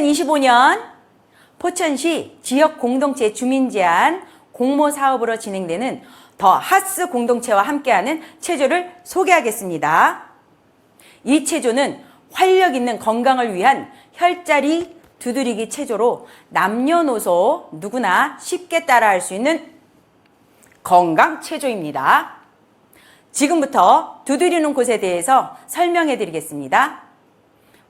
노년, 포천시 지역 공동체 주민 제한 공모 사업으로 진행되는 더 하스 공동체와 함께하는 체조를 소개하겠습니다. 이 체조는 활력 있는 건강을 위한 혈자리 두드리기 체조로 남녀노소 누구나 쉽게 따라할 수 있는 건강 체조입니다. 지금부터 두드리는 곳에 대해서 설명해 드리겠습니다.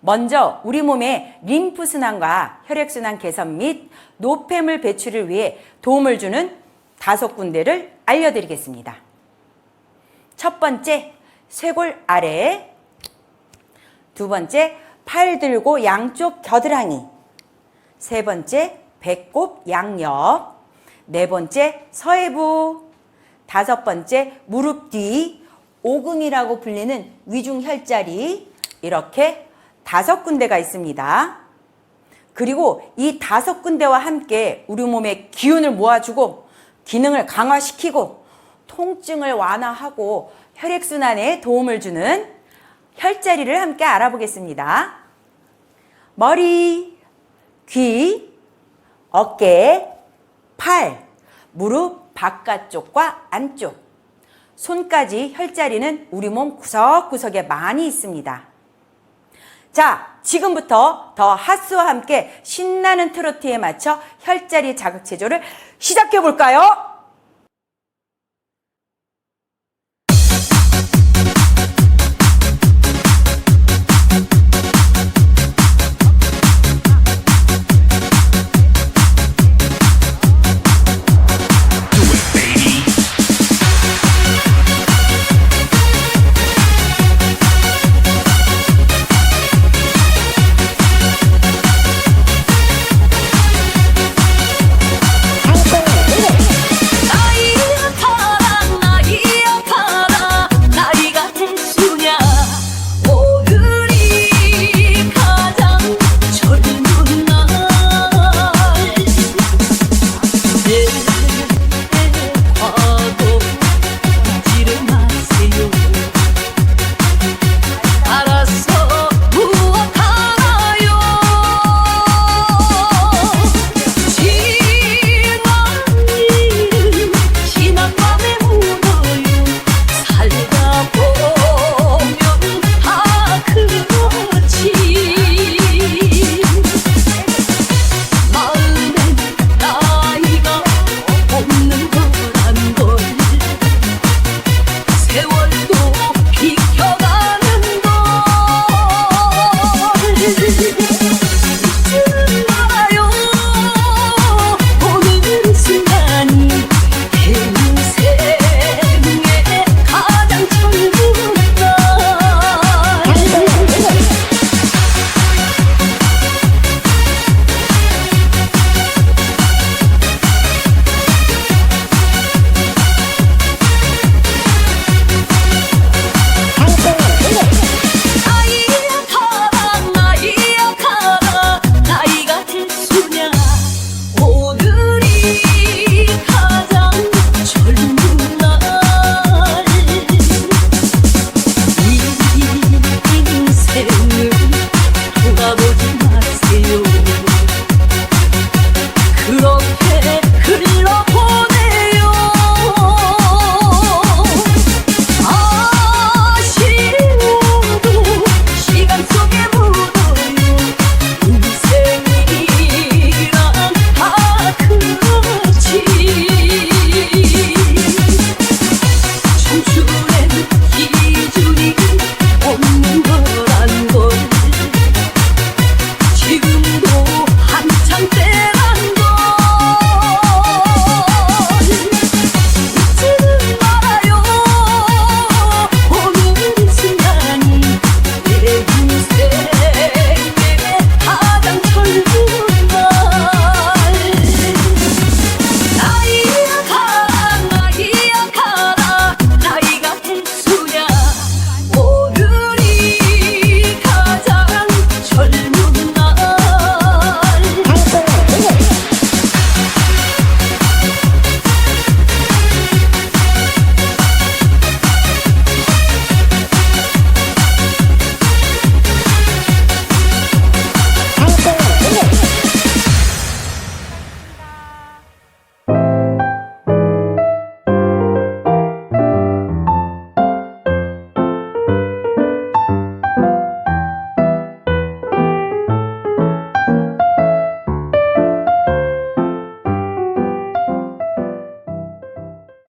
먼저 우리 몸의 림프순환과 혈액순환 개선 및 노폐물 배출을 위해 도움을 주는 다섯 군데를 알려드리겠습니다. 첫 번째, 쇄골 아래. 두 번째, 팔 들고 양쪽 겨드랑이. 세 번째, 배꼽 양옆. 네 번째, 서해부. 다섯 번째, 무릎 뒤. 오금이라고 불리는 위중 혈자리. 이렇게 다섯 군데가 있습니다. 그리고 이 다섯 군데와 함께 우리 몸의 기운을 모아주고 기능을 강화시키고 통증을 완화하고 혈액순환에 도움을 주는 혈자리를 함께 알아보겠습니다. 머리, 귀, 어깨, 팔, 무릎 바깥쪽과 안쪽, 손까지 혈자리는 우리 몸 구석구석에 많이 있습니다. 자, 지금부터 더 하스와 함께 신나는 트로트에 맞춰 혈자리 자극 체조를 시작해 볼까요?